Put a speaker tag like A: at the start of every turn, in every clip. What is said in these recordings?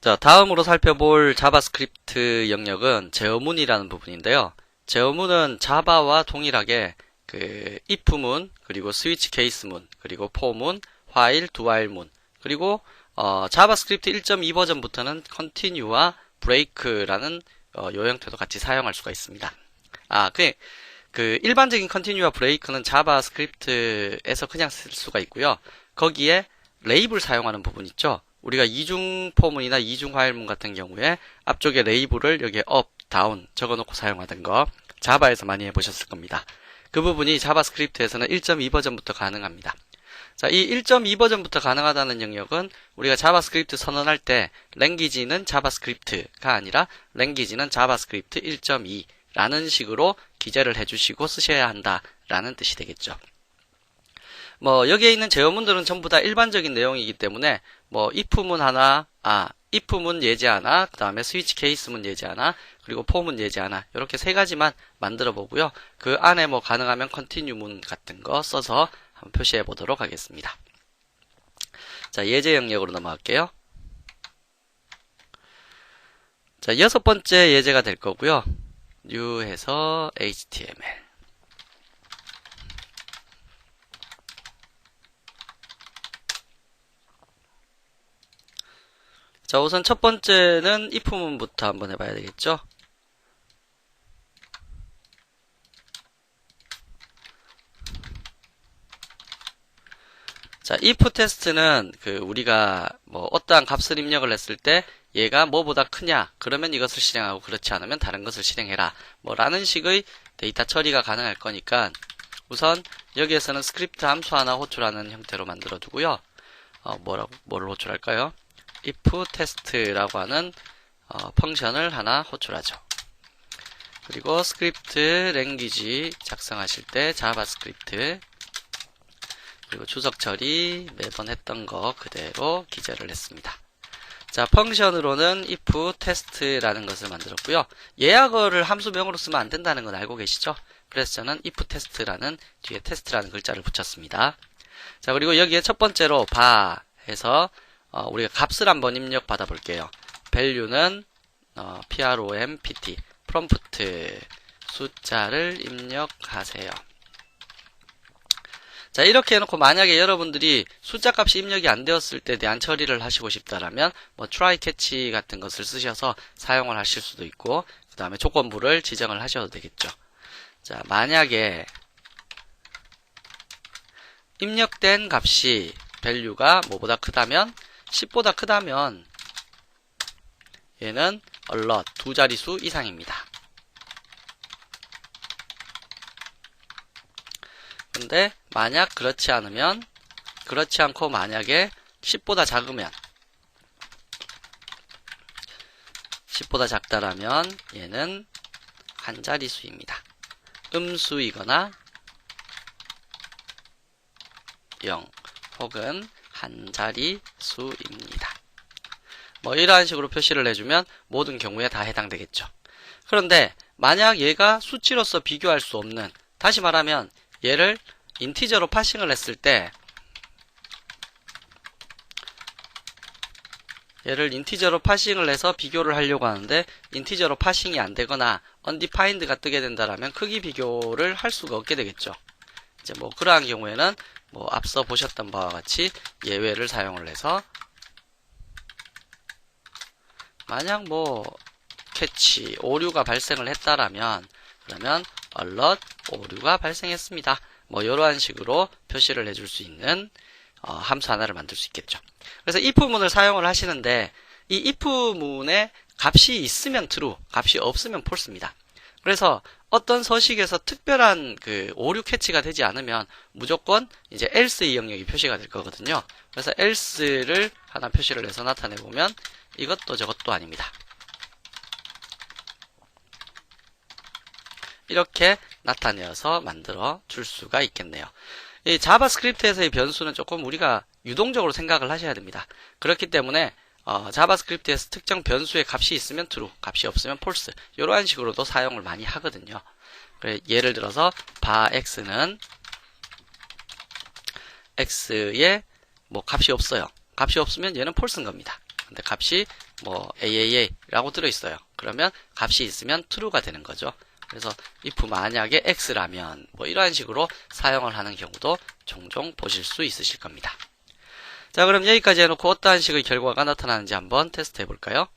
A: 자, 다음으로 살펴볼 자바스크립트 영역은 제어문이라는 부분인데요. 제어문은 자바와 동일하게 그 if문, 그리고 스위치 케이스문, 그리고 포문, while, doWhile문, 그리고 어, 자바스크립트 1.2 버전부터는 continue와 break라는 어, 요 형태도 같이 사용할 수가 있습니다. 아, 그, 그 일반적인 continue와 break는 자바스크립트에서 그냥 쓸 수가 있고요. 거기에 레이블 사용하는 부분 있죠. 우리가 이중 포문이나 이중 화일문 같은 경우에 앞쪽에 레이블을 여기에 up, down 적어놓고 사용하던 거 자바에서 많이 해보셨을 겁니다. 그 부분이 자바스크립트에서는 1.2 버전부터 가능합니다. 자, 이 1.2 버전부터 가능하다는 영역은 우리가 자바스크립트 선언할 때 랭귀지는 자바스크립트가 아니라 랭귀지는 자바스크립트 1.2 라는 식으로 기재를 해주시고 쓰셔야 한다라는 뜻이 되겠죠. 뭐 여기에 있는 제어문들은 전부 다 일반적인 내용이기 때문에 뭐 if문 하나, 아 if문 예제 하나, 그 다음에 스위치 케이스문 예제 하나, 그리고 포문 예제 하나 이렇게 세 가지만 만들어 보고요. 그 안에 뭐 가능하면 컨티뉴문 같은 거 써서 한번 표시해 보도록 하겠습니다. 자 예제 영역으로 넘어갈게요. 자 여섯 번째 예제가 될 거고요. new 해서 html 자, 우선 첫 번째는 if문부터 한번 해봐야 되겠죠? 자, if 테스트는 그 우리가 뭐 어떠한 값을 입력을 했을 때 얘가 뭐보다 크냐? 그러면 이것을 실행하고 그렇지 않으면 다른 것을 실행해라. 뭐 라는 식의 데이터 처리가 가능할 거니까 우선 여기에서는 스크립트 함수 하나 호출하는 형태로 만들어 두고요. 어, 뭐라고 뭐를 호출할까요? If test라고 하는 어, 펑션을 하나 호출하죠. 그리고 스크립트 랭귀지 작성하실 때 자바스크립트 그리고 추석 처리 매번 했던 거 그대로 기재를 했습니다. 자, 펑션으로는 if test라는 것을 만들었고요. 예약어를 함수명으로 쓰면 안 된다는 건 알고 계시죠? 그래서 저는 if test라는 뒤에 test라는 글자를 붙였습니다. 자, 그리고 여기에 첫 번째로 바 해서 어, 우리가 값을 한번 입력 받아 볼게요. value는 어, prompt, prompt 숫자를 입력하세요. 자 이렇게 해놓고 만약에 여러분들이 숫자 값이 입력이 안 되었을 때 대한 처리를 하시고 싶다라면 뭐 try catch 같은 것을 쓰셔서 사용을 하실 수도 있고 그 다음에 조건부를 지정을 하셔도 되겠죠. 자 만약에 입력된 값이 value가 뭐보다 크다면 10보다 크다면 얘는 alert 두 자릿수 이상입니다. 근데 만약 그렇지 않으면 그렇지 않고 만약에 10보다 작으면 10보다 작다라면 얘는 한 자릿수입니다. 음수이거나 0 혹은 한 자릿수입니다. 뭐 이러한 식으로 표시를 해주면 모든 경우에 다 해당되겠죠. 그런데 만약 얘가 수치로서 비교할 수 없는 다시 말하면 얘를 인티저로 파싱을 했을 때 얘를 인티저로 파싱을 해서 비교를 하려고 하는데 인티저로 파싱이 안 되거나 undefined가 뜨게 된다라면 크기 비교를 할 수가 없게 되겠죠. 이제 뭐 그러한 경우에는 뭐 앞서 보셨던 바와 같이 예외를 사용을 해서 만약 뭐 캐치 오류가 발생을 했다라면 그러면 alert 오류가 발생했습니다. 뭐 이러한 식으로 표시를 해줄 수 있는 어, 함수 하나를 만들 수 있겠죠. 그래서 if문을 사용을 하시는데 이 if문에 값이 있으면 true, 값이 없으면 false입니다. 그래서 어떤 서식에서 특별한 그 오류 캐치가 되지 않으면 무조건 이제 else의 영역이 표시가 될 거거든요. 그래서 else를 하나 표시를 해서 나타내 보면 이것도 저것도 아닙니다. 이렇게 나타내어서 만들어 줄 수가 있겠네요. 이 자바스크립트에서의 변수는 조금 우리가 유동적으로 생각을 하셔야 됩니다. 그렇기 때문에 어, 자바스크립트에서 특정 변수의 값이 있으면 true, 값이 없으면 false 이러한 식으로도 사용을 많이 하거든요. 예를 들어서 바 x는 x에 뭐 값이 없어요. 값이 없으면 얘는 false인 겁니다. 근데 값이 뭐 AAA라고 들어있어요. 그러면 값이 있으면 true가 되는 거죠. 그래서 if 만약에 x라면 뭐 이러한 식으로 사용을 하는 경우도 종종 보실 수 있으실 겁니다. 자 그럼 여기까지 해놓고 어떠한 식의 결과가 나타나는지 한번 테스트 해볼까요?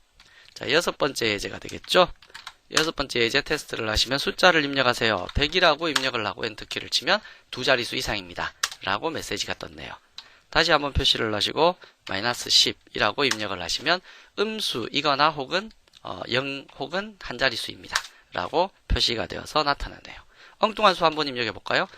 A: 자 여섯 번째 예제가 되겠죠? 여섯 번째 예제 테스트를 하시면 숫자를 입력하세요. 100이라고 입력을 하고 엔터키를 치면 두 자릿수 이상입니다. 라고 메시지가 떴네요. 다시 한번 표시를 하시고 마이너스 10이라고 입력을 하시면 음수이거나 혹은 어, 0 혹은 한 자릿수입니다. 라고 표시가 되어서 나타나네요. 엉뚱한 수 한번 입력해 볼까요?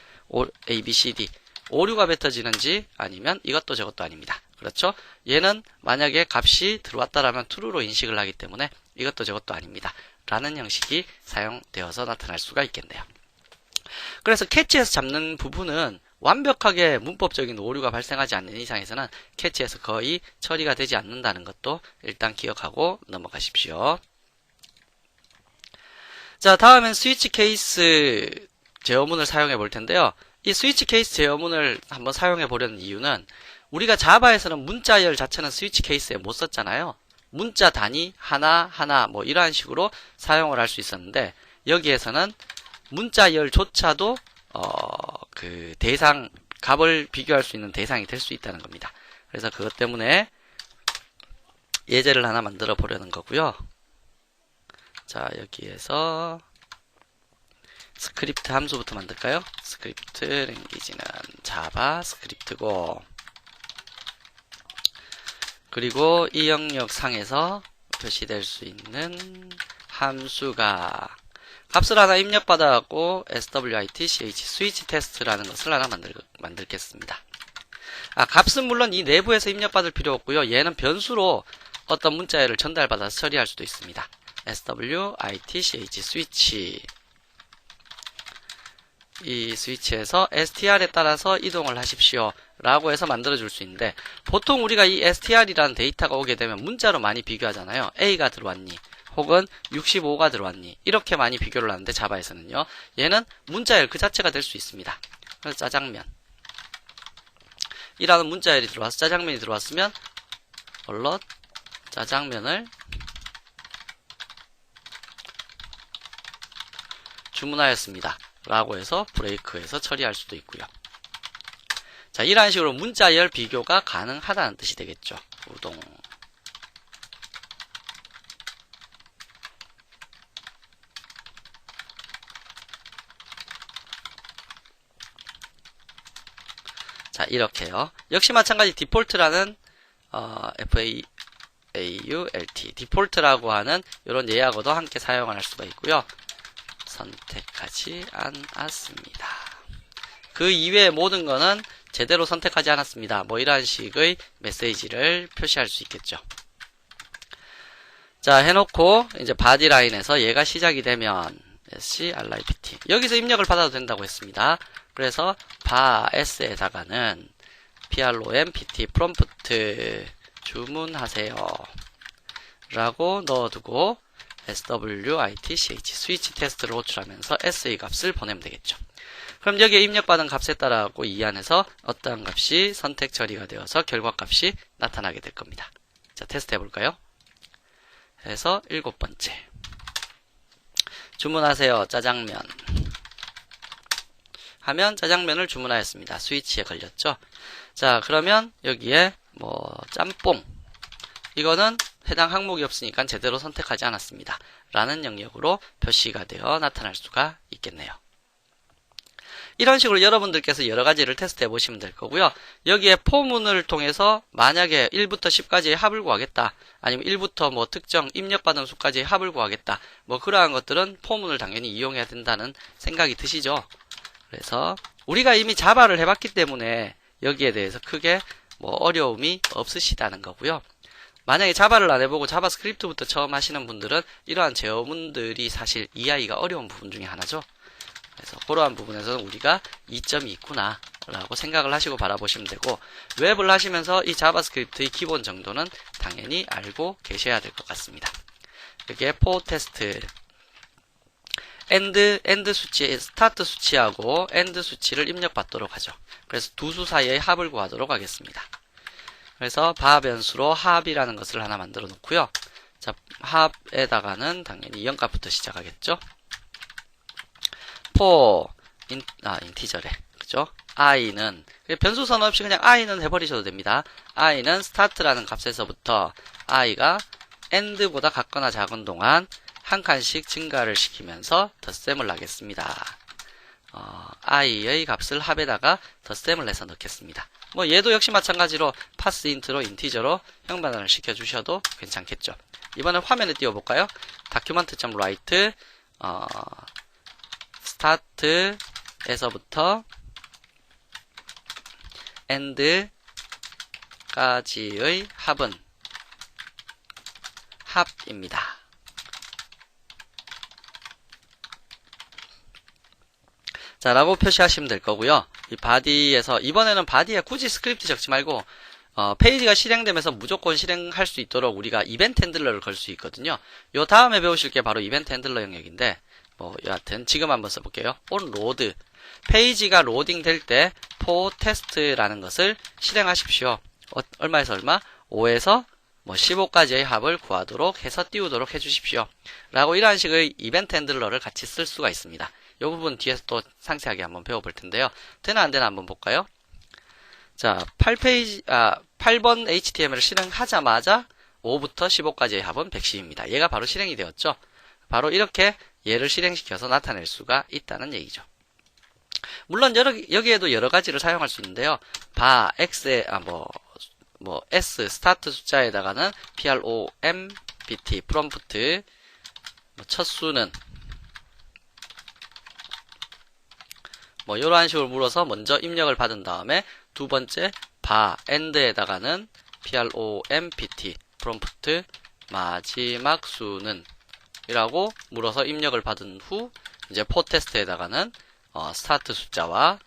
A: A, B, C, D. 오류가 뱉어지는지 아니면 이것도 저것도 아닙니다. 그렇죠? 얘는 만약에 값이 들어왔다라면 true로 인식을 하기 때문에 이것도 저것도 아닙니다. 라는 형식이 사용되어서 나타날 수가 있겠네요. 그래서 캐치에서 잡는 부분은 완벽하게 문법적인 오류가 발생하지 않는 이상에서는 캐치에서 거의 처리가 되지 않는다는 것도 일단 기억하고 넘어가십시오. 자, 다음엔 스위치 케이스 제어문을 사용해 볼 텐데요. 이 스위치 케이스 제어문을 한번 사용해 보려는 이유는 우리가 자바에서는 문자열 자체는 스위치 케이스에 못 썼잖아요. 문자 단위 하나 하나 뭐 이러한 식으로 사용을 할 수 있었는데 여기에서는 문자열조차도 어, 그 대상 값을 비교할 수 있는 대상이 될 수 있다는 겁니다. 그래서 그것 때문에 예제를 하나 만들어 보려는 거고요. 자, 여기에서 스크립트 함수부터 만들까요? 스크립트 랭귀지는 자바 스크립트고 그리고 이 영역 상에서 표시될 수 있는 함수가 값을 하나 입력받아갖고 swit ch 스위치 테스트라는 것을 하나 만들, 만들겠습니다. 아, 값은 물론 이 내부에서 입력받을 필요 없고요. 얘는 변수로 어떤 문자열을 전달받아서 처리할 수도 있습니다. swit ch 스위치 이 스위치에서 str에 따라서 이동을 하십시오. 라고 해서 만들어 줄 수 있는데 보통 우리가 이 str이라는 데이터가 오게 되면 문자로 많이 비교하잖아요. a가 들어왔니? 혹은 65가 들어왔니? 이렇게 많이 비교를 하는데 자바에서는요. 얘는 문자열 그 자체가 될 수 있습니다. 그래서 짜장면 이라는 문자열이 들어와서 짜장면이 들어왔으면 얼럿 짜장면을 주문하였습니다. 라고 해서 브레이크해서 처리할 수도 있고요. 자, 이러한 식으로 문자열 비교가 가능하다는 뜻이 되겠죠. 우동. 자, 이렇게요. 역시 마찬가지 디폴트라는 어, FAAULT 디폴트라고 하는 이런 예약어도 함께 사용을 할 수가 있고요. 선택하지 않았습니다. 그 이외의 모든 거는 제대로 선택하지 않았습니다. 뭐 이러한 식의 메시지를 표시할 수 있겠죠. 자, 해놓고 이제 바디 라인에서 얘가 시작이 되면 sc ript 여기서 입력을 받아도 된다고 했습니다. 그래서 바 s에다가는 prom pt 프롬프트 주문하세요. 라고 넣어두고 switch 스위치 테스트를 호출하면서 sa 값을 보내면 되겠죠. 그럼 여기에 입력받은 값에 따라 이 안에서 어떠한 값이 선택 처리가 되어서 결과 값이 나타나게 될 겁니다. 자, 테스트 해볼까요? 해서 일곱 번째. 주문하세요. 짜장면. 하면 짜장면을 주문하였습니다. 스위치에 걸렸죠? 자, 그러면 여기에 뭐 짬뽕. 이거는 해당 항목이 없으니까 제대로 선택하지 않았습니다. 라는 영역으로 표시가 되어 나타날 수가 있겠네요. 이런 식으로 여러분들께서 여러 가지를 테스트해 보시면 될 거고요. 여기에 포문을 통해서 만약에 1부터 10까지의 합을 구하겠다. 아니면 1부터 뭐 특정 입력받은 수까지의 합을 구하겠다. 뭐 그러한 것들은 포문을 당연히 이용해야 된다는 생각이 드시죠. 그래서 우리가 이미 자바를 해봤기 때문에 여기에 대해서 크게 뭐 어려움이 없으시다는 거고요. 만약에 자바를 안 해보고 자바스크립트부터 처음 하시는 분들은 이러한 제어문들이 사실 이해하기가 어려운 부분 중에 하나죠. 그래서 그러한 부분에서는 우리가 이점이 있구나 라고 생각을 하시고 바라보시면 되고 웹을 하시면서 이 자바스크립트의 기본 정도는 당연히 알고 계셔야 될 것 같습니다. 여기에 포 테스트 엔드 엔드 수치 스타트 수치하고 엔드 수치를 입력받도록 하죠. 그래서 두 수 사이의 합을 구하도록 하겠습니다. 그래서 바 변수로 합이라는 것을 하나 만들어 놓고요. 자, 합에다가는 당연히 0값부터 시작하겠죠. for 인, 아, 인티저래. 그죠? i는 변수 선언 없이 그냥 i는 해버리셔도 됩니다. i는 start라는 값에서부터 i가 end보다 같거나 작은 동안 한 칸씩 증가를 시키면서 덧셈을 하겠습니다. 어, i의 값을 합에다가 덧셈을 내서 넣겠습니다. 뭐 얘도 역시 마찬가지로 pass int로 인티저로 형반환을 시켜주셔도 괜찮겠죠. 이번엔 화면에 띄워볼까요? document.write 어, start에서부터 end까지의 합은 합입니다. 자, 라고 표시하시면 될 거고요. 이 바디에서 이번에는 바디에 굳이 스크립트 적지 말고 어, 페이지가 실행되면서 무조건 실행할 수 있도록 우리가 이벤트 핸들러를 걸 수 있거든요. 요 다음에 배우실 게 바로 이벤트 핸들러 영역인데 뭐 여하튼 지금 한번 써볼게요. on load 페이지가 로딩 될 때 for test라는 것을 실행하십시오. 어, 얼마에서 얼마? 5에서 뭐 15까지의 합을 구하도록 해서 띄우도록 해주십시오. 라고 이러한 식의 이벤트 핸들러를 같이 쓸 수가 있습니다. 이 부분 뒤에서 또 상세하게 한번 배워볼 텐데요. 되나 안 되나 한번 볼까요? 자, 8페이지, 아, 8번 HTML을 실행하자마자 5부터 15까지의 합은 110입니다. 얘가 바로 실행이 되었죠. 바로 이렇게 얘를 실행시켜서 나타낼 수가 있다는 얘기죠. 물론 여러, 여기에도 여러 가지를 사용할 수 있는데요. 바, x에, 아, 뭐, 뭐, s, 스타트 숫자에다가는 prompt, 프롬프트, 뭐, 첫 수는, 뭐, 이러한 식으로 물어서 먼저 입력을 받은 다음에 두 번째, 바, end에다가는 prompt, 프롬프트, 마지막 수는, 이라고 물어서 입력을 받은 후, 이제 포 테스트에다가는 어, 스타트 숫자와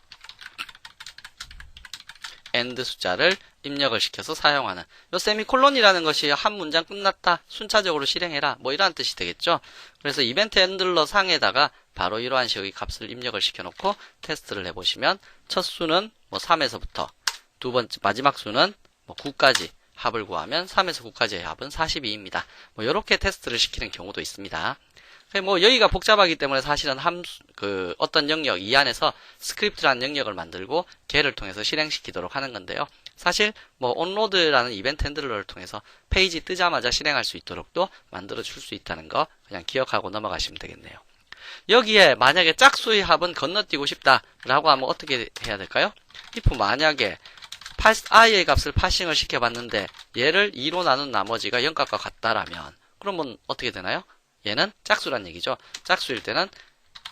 A: 엔드 숫자를 입력을 시켜서 사용하는. 요 세미콜론이라는 것이 한 문장 끝났다 순차적으로 실행해라 뭐 이러한 뜻이 되겠죠? 그래서 이벤트 핸들러 상에다가 바로 이러한 식의 값을 입력을 시켜놓고 테스트를 해보시면 첫 수는 뭐 3에서부터 두 번째 마지막 수는 뭐 9까지 합을 구하면 3에서 9까지의 합은 42입니다. 뭐 이렇게 테스트를 시키는 경우도 있습니다 뭐 여기가 복잡하기 때문에 사실은 함수 그 어떤 영역 이 안에서 스크립트라는 영역을 만들고 걔를 통해서 실행시키도록 하는 건데요. 사실 뭐 온로드라는 이벤트 핸들러를 통해서 페이지 뜨자마자 실행할 수 있도록도 만들어 줄 수 있다는 거 그냥 기억하고 넘어가시면 되겠네요. 여기에 만약에 짝수의 합은 건너뛰고 싶다라고 하면 어떻게 해야 될까요? if 만약에 i의 값을 파싱을 시켜봤는데 얘를 2로 나눈 나머지가 0값과 같다라면 그러면 어떻게 되나요? 얘는 짝수란 얘기죠. 짝수일 때는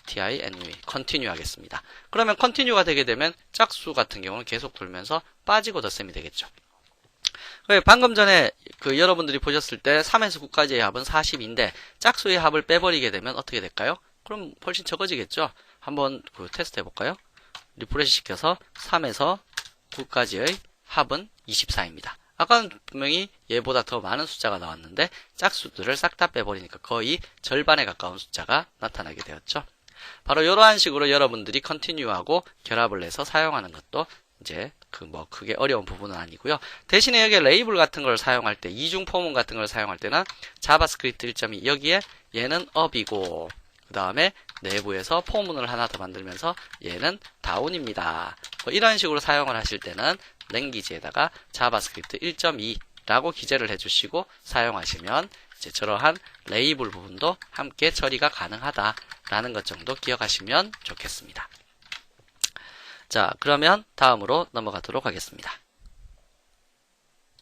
A: diNV, continue 하겠습니다. 그러면 continue가 되게 되면 짝수 같은 경우는 계속 돌면서 빠지고 덧셈이 되겠죠. 방금 전에 그 여러분들이 보셨을 때 3에서 9까지의 합은 40인데 짝수의 합을 빼버리게 되면 어떻게 될까요? 그럼 훨씬 적어지겠죠. 한번 그 테스트 해볼까요? 리프레시 시켜서 3에서 9까지의 합은 24입니다. 아까는 분명히 얘보다 더 많은 숫자가 나왔는데 짝수들을 싹 다 빼버리니까 거의 절반에 가까운 숫자가 나타나게 되었죠. 바로 이러한 식으로 여러분들이 컨티뉴하고 결합을 해서 사용하는 것도 이제 그 뭐 크게 어려운 부분은 아니고요. 대신에 여기에 레이블 같은 걸 사용할 때 이중 포문 같은 걸 사용할 때는 자바스크립트 1.2 여기에 얘는 up이고 그 다음에 내부에서 포문을 하나 더 만들면서 얘는 다운입니다. 뭐 이런 식으로 사용을 하실 때는 랭귀지에다가 자바스크립트 1.2라고 기재를 해주시고 사용하시면 이제 저러한 레이블 부분도 함께 처리가 가능하다라는 것 정도 기억하시면 좋겠습니다. 자, 그러면 다음으로 넘어가도록 하겠습니다.